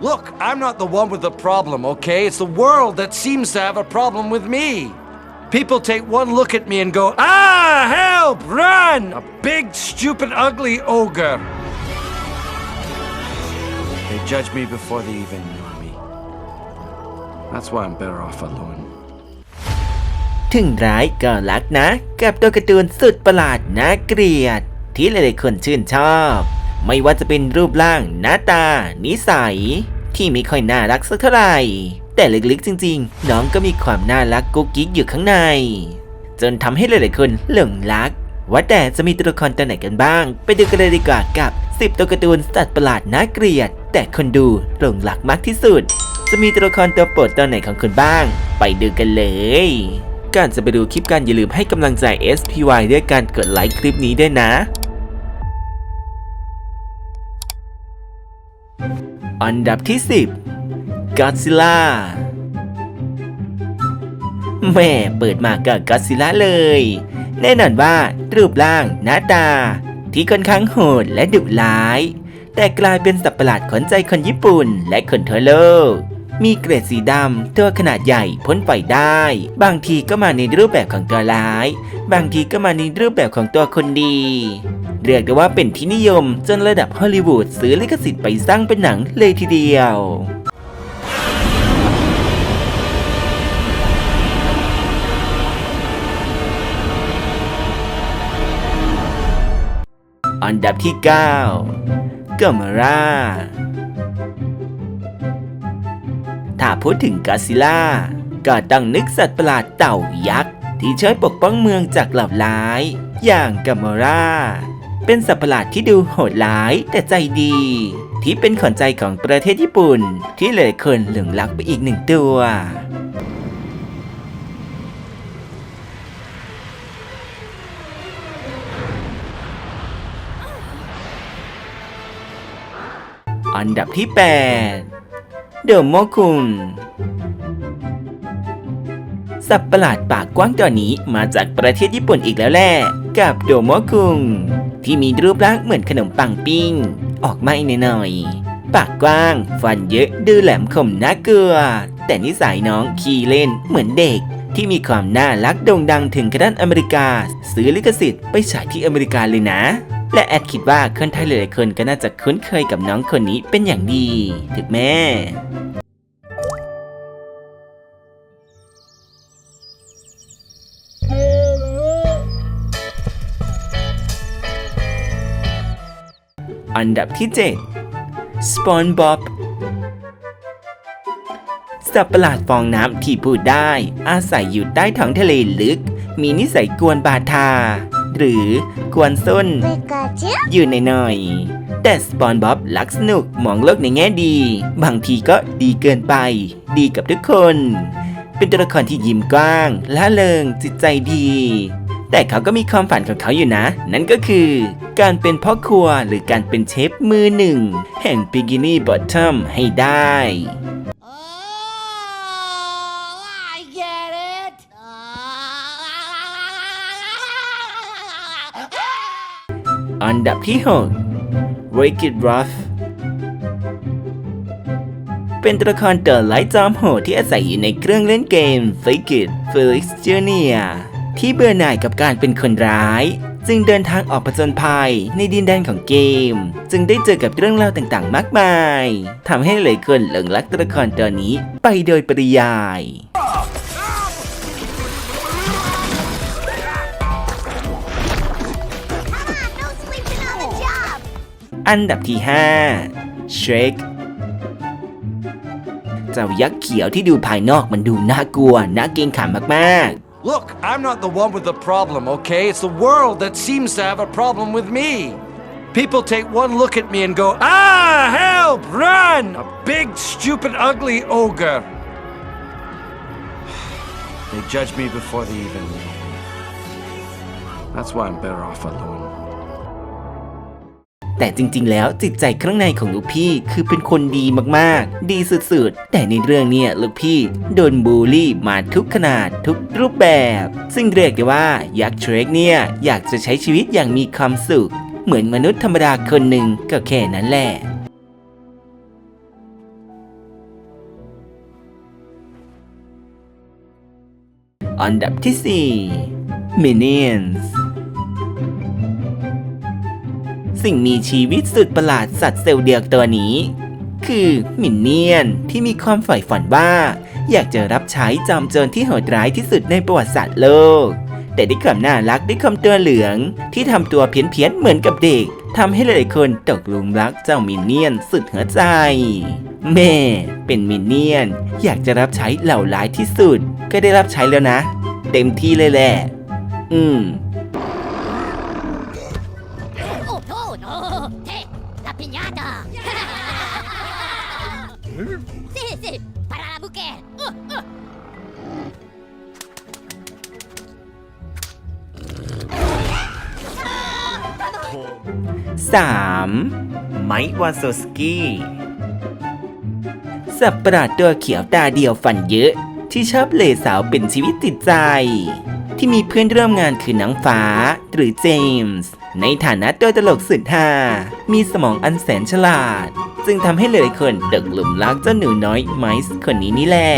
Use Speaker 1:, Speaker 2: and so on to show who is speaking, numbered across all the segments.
Speaker 1: Look, I'm not the one with the problem, okay? It's the world that seems to have a problem with me. People take one look at me and go, Ah, help, run! A big, stupid, ugly ogre. They judge me before they even know me. That's why I'm better off alone.
Speaker 2: ถึงร้ายก็รักนะ กับตัวการ์ตูนสุดประหลาดน่าเกลียด ที่หลายๆคนชื่นชอบ ไม่ว่าจะเป็นรูปร่างหน้าตา นิสัย ที่ไม่ค่อยน่ารักสักเท่าไหร่ แต่ลึกๆจริง ๆ น้องก็มีความน่ารักกุ๊กกิ๊กอยู่ข้างใน จนทำให้หลายๆคนหลงรัก ว่าแต่จะมีตัวละครตัวไหนกันบ้าง ไปดูกันเลยดีกว่ากับ 10 ตัวการ์ตูนสัตว์ประหลาดน่าเกลียด แต่คนดูหลงรักมากที่สุด จะมีตัวละครตัวโปรดตัวไหนของคุณบ้าง ไปดูกันเลยก่อนจะไปดูคลิปกันอย่าลืมให้กำลังใจ SPY ด้วยการกดไลค์คลิปนี้ด้วยนะ อันดับที่ 10 Godzilla แม่เปิดมากับ Godzilla เลย แน่นอนว่ารูปร่างหน้าตา ที่ค่อนข้างโหดและดุร้าย แต่กลายเป็นสัตว์ประหลาดขนใจคนญี่ปุ่นและคนทั่วโลก มีเกรดสีดำตัวขนาดใหญ่พ้นไฟได้ บางทีก็มาในรูปแบบของตัวร้าย บางทีก็มาในรูปแบบของตัวคนดี เรียกได้ว่าเป็นที่นิยมจนระดับฮอลลีวูดซื้อลิขสิทธิ์ไปสร้างเป็นหนังเลยทีเดียวอันดับที่9ก a ม r รา ถ้าพูดถึงก d ซิล่าก็ต้องนึกสัตว์ประหลาดเต่ายักษ์ ที่ช่วยปกป้องเมืองจากเหล่าร้าย อย่างก a ม r ราเป็นสัตว์ประหลาดที่ดูโหดร้ายแต่ใจดี ที่เป็นขวัญใจของประเทศญี่ปุ่น ที่หลายคนหลงรักไปอีกหนึ่งตัวอันดับที่ 8 เดอะโมคุนสัตว์ประหลาดปากกว้างตัวนี้มาจากประเทศญี่ปุ่นอีกแล้วแหละกับโดโมคุงที่มีรูปร่างเหมือนขนมปังปิ้ง ออกมาหน่อยๆปากกว้าง ฟันเยอะดูแหลมคมน่ากลัว แต่นิสัยน้องขี้เล่นเหมือนเด็ก ที่มีความน่ารักโด่งดังถึงกระด้านอเมริกา ซื้อลิขสิทธิ์ไปฉายที่อเมริกาเลยนะ และแอดคิดว่าคนไทยหลายๆคนก็น่าจะคุ้นเคยกับน้องคนนี้เป็นอย่างดี ถึกแม่อันดับที่7 SpongeBob สัตว์ประหลาดฟองน้ำที่พูดได้ อาศัยอยู่ใต้ท้องทะเลลึก มีนิสัยกวนบาทา หรือกวนส้น อยู่ในหน่อยๆแต่สปอนบ๊อบลักสนุกมองโลกในแง่ดี บางทีก็ดีเกินไป ดีกับทุกคน เป็นตัวละครที่ยิ้มกว้างล่าเริงจิตใจดี แต่เขาก็มีความฝันของเขาอยู่นะ นั่นก็คือ การเป็นพ่อครัวหรือการเป็นเชฟมือหนึ่ง แห่ง Bikini Bottom ให้ได้ อันดับที่6 Wicked Ruff เป็นตัวละครเตอร์ไลท์จอมโหดที่อาศัยอยู่ในเครื่องเล่นเกม f i g i t Felix Jr. ที่เบื่อหน่ายกับการเป็นคนร้าย จึงเดินทางออกผจญภัยในดินแดนของเกม จึงได้เจอกับเรื่องราวต่างๆ มากมายทำให้หลายคนหลงรักตัวละครตัวนี้ไปโดยปริยาย อันดับที่ 5 Shrek เจ้ายักษ์เขียวที่ดูภายนอกมันดูน่ากลัว น่าเกรงขามมาก
Speaker 1: Look, I'm not the one with the problem, okay? It's the world that seems to have a problem with me. People take one look at me and go, Ah, help, run! A big, stupid, ugly ogre. They judge me before they even know me. That's why I'm better off alone.
Speaker 2: แต่จริงๆ แล้วจิตใจข้างในของลูกพี่คือเป็นคนดีมากๆ ดีสุดๆ แต่ในเรื่องเนี้ลูกพี่โดนบูลลี่มาทุกขนาดทุกรูปแบบ ซึ่งเรียกได้ว่ายักษ์เทรกเนี่ยอยากจะใช้ชีวิตอย่างมีความสุข เหมือนมนุษย์ธรรมดาคนหนึ่งก็แค่นั้นแหละอันดับที่ 4 Minions สิ่งมีชีวิตสุดประหลาดสัตว์เซลล์เดียวตัวนี้ คือมินเนี่ยนที่มีความใฝ่ฝันว่า อยากจะรับใช้จอมโจรที่โหดร้ายที่สุดในประวัติศาสตร์โลก แต่ด้วยความน่ารักด้วยคำตัวเหลือง ที่ทำตัวเพี้ยนๆเหมือนกับเด็กทำให้หลายๆคนตกหลุมรักเจ้ามินเนี่ยนสุดหัวใจ แม่ เป็นมินเนี่ยน อยากจะรับใช้เหล่าร้ายที่สุด ก็ได้รับใช้แล้วนะ เต็มที่เลยแหละ อืม
Speaker 3: Uh, uh.
Speaker 2: 3. ไมค์วาโซสกี้สัตว์ประหลาดตัวเขียวตาเดียวฟันเยอะ ที่ชอบเล่สาวเป็นชีวิตจิตใจ ที่มีเพื่อนร่วมงานคือนังฟ้า หรือเจมส์ ในฐานะตัวตลกสุดฮามีสมองอันแสนฉลาด จึงทำให้หลายคนตกหลุมรักเจ้าหนูน้อยไมซ์คนนี้นี่แหละ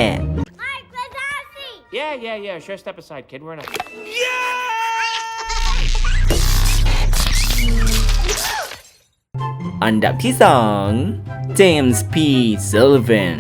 Speaker 4: Yeah, yeah, yeah. Sure, step aside, kid. We're in a.
Speaker 2: อันดับที่2เจมส์พีเซลเวน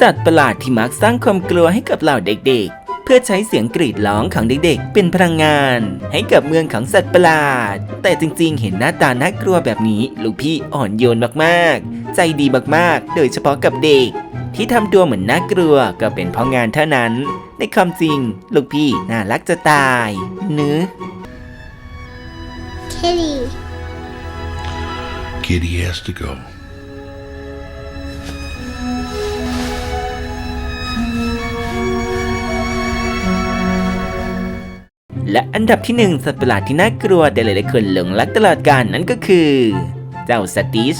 Speaker 2: สัตว์ประหลาดที่มักสร้างความกลัวให้กับเหล่าเด็กๆ เพื่อใช้เสียงกรีดร้องของเด็กๆ เป็นพลังงาน ให้กับเมืองของสัตว์ประหลาด แต่จริงๆ เห็นหน้าตาน่ากลัวแบบนี้ ลูกพี่อ่อนโยนมากๆ ใจดีมากๆ โดยเฉพาะกับเด็ก ที่ทำตัวเหมือนน่ากลัวก็เป็นเพราะงานเท่านั้น ในความจริง ลูกพี่น่ารักจะตายเนื้อ
Speaker 3: Kitty.
Speaker 5: Kitty has to go.
Speaker 2: และอันดับที่หนึ่งสัตว์ประหลาดที่น่ากลัวแต่หลายๆคนหลงรักตลอดกาลนั่นก็คือ เจ้าสติช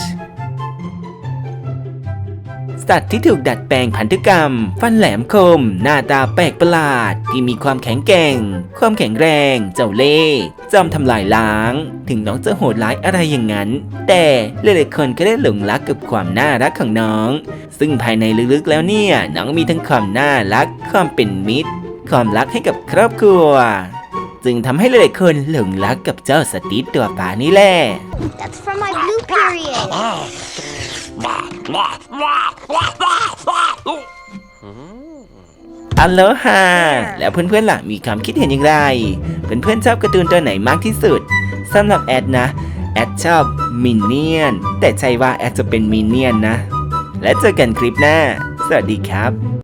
Speaker 2: สัตว์ที่ถูกดัดแปลงพันธุกรรม ฟันแหลมคม หน้าตาแปลกประหลาด ที่มีความแข็งแกร่ง ความแข็งแรง เจ้าเล่ห์จอมทำลายล้าง ถึงน้องจะโหดร้ายอะไรอย่างนั้น แต่หลายๆคนก็ได้หลงรักกับความน่ารักของน้อง ซึ่งภายในลึกๆแล้วเนี่ยน้องมีทั้งความน่ารัก ความเป็นมิตร ความรักให้กับครอบครัวจึงทำให้หลายๆคนหลงรักกับเจ้าสตีฟตัวป่านี่แหละ
Speaker 3: That's from my blue period.
Speaker 2: อัลโลฮาแล้วเพื่อนๆล่ะมีความคิดเห็นอย่างไร เพื่อนๆชอบการ์ตูนตัวไหนมากที่สุดสำหรับแอดนะ แอดชอบมินเนี่ยนแต่ใช่ว่าแอดจะเป็นมินเนี่ยนนะ และเจอกันคลิปหน้า สวัสดีครับ